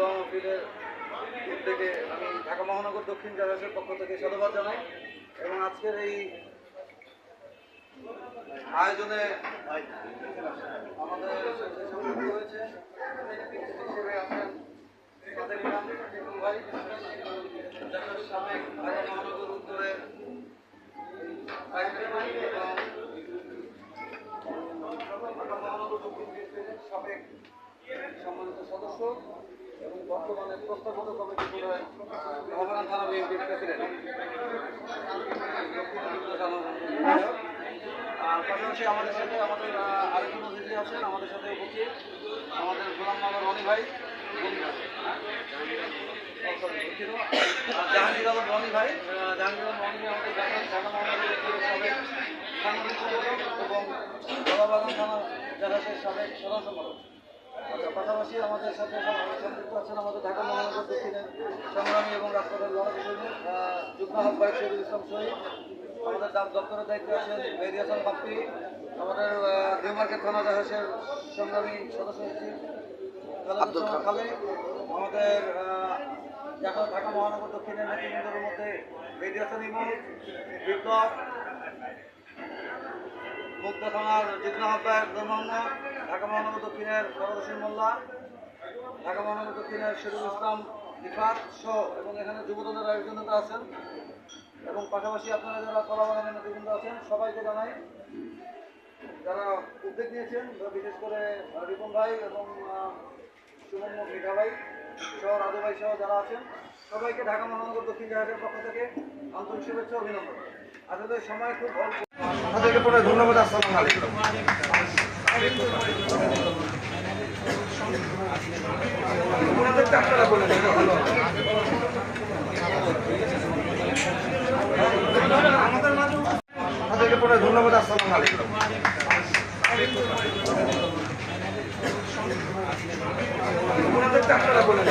দোয়া মহফিলের উদ্যোগে আমি ঢাকা মহানগর দক্ষিণ জেলাসের পক্ষ থেকে সাধুবাদ জানাই এবং আজকের এই আয়োজনে আমাদের হয়েছে হিসেবে যারা সাবেক ঢাকা মহানগর উত্তরের সাবেক সম্মানিত সদস্য। বর্তমানে প্রস্তাবিত কমিটি করে মহাবাগান থানা বিএনপির প্রেসিডেন্ট আর পাশাপাশি আমাদের সাথে আমাদের আরেকজন অতিথি আছেন আমাদের সাথে উপস্থিত আমাদের গোলাম মামার রনি ভাই জাহাঙ্গীর আলম রনি ভাই জাহাঙ্গীর আলম রনি আমাদের এবং গোলাবাগান থানা জাহাজের সাবেক আচ্ছা, পাশাপাশি আমাদের সাথে সংযুক্ত আছেন আমাদের ঢাকা মহানগর দক্ষিণের সংগ্রামী এবং রাজপথের লড়াই যুগ্ম আহ্বায়ক শহীদুল ইসলাম শহীদ আমাদের দপ্তরের দায়িত্বে আছেন হাসান বাপ্পি আমাদের নিউ মার্কেট থানা জাহাজের সংগ্রামী সদস্য সচিব খালে আমাদের ঢাকা ঢাকা মহানগর দক্ষিণের নেতৃবৃন্দের মধ্যে হাসান ইমন বিপ্লব মুক্ত থানার যুগ্ম আহ্বায়ক মোহাম্মদ ঢাকা মহানগর দক্ষিণের সরদসীন মোল্লা, ঢাকা মহানগর দক্ষিণের শরীফ ইসলাম রিফাত সহ এবং এখানে যুবদলের আয়োজনতা আছেন এবং পাশাপাশি আপনারা যারা কলা বাগানের নেতৃবৃন্দ আছেন, সবাইকে জানাই যারা উদ্যোগ নিয়েছেন বিশেষ করে রিপন ভাই এবং সুমন মিঠা ভাই সহ, রাজু ভাই সহ যারা আছেন, সবাইকে ঢাকা মহানগর দক্ষিণ জাহাজের পক্ষ থেকে আন্তরিক শুভেচ্ছা অভিনন্দন। আসলে সময় খুব ধন্যবাদ ওনাদেরকে আপনারা বলে দেন ভালো আমাদের মাঝে আপনাদেরকে পরে ধন্যবাদ আসসালামু আলাইকুম। আপনারা বলে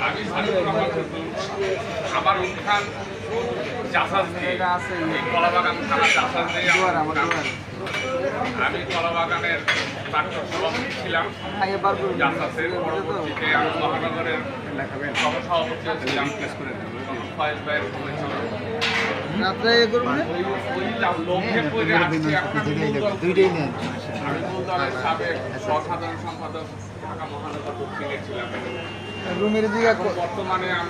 আমি আমার উত্থান চাষাস দিয়ে এই কলাবাগান থানা চাষাস দিয়ে আমার ছিলাম। পরবর্তীতে আমি মহানগরের সহসভাপতিও ছিলাম ফয়েজ ভাইয়ের সম্পাদক ঢাকা মহানগর দক্ষিণে ছিলাম। রুমের দিকে এখন বর্তমানে আমি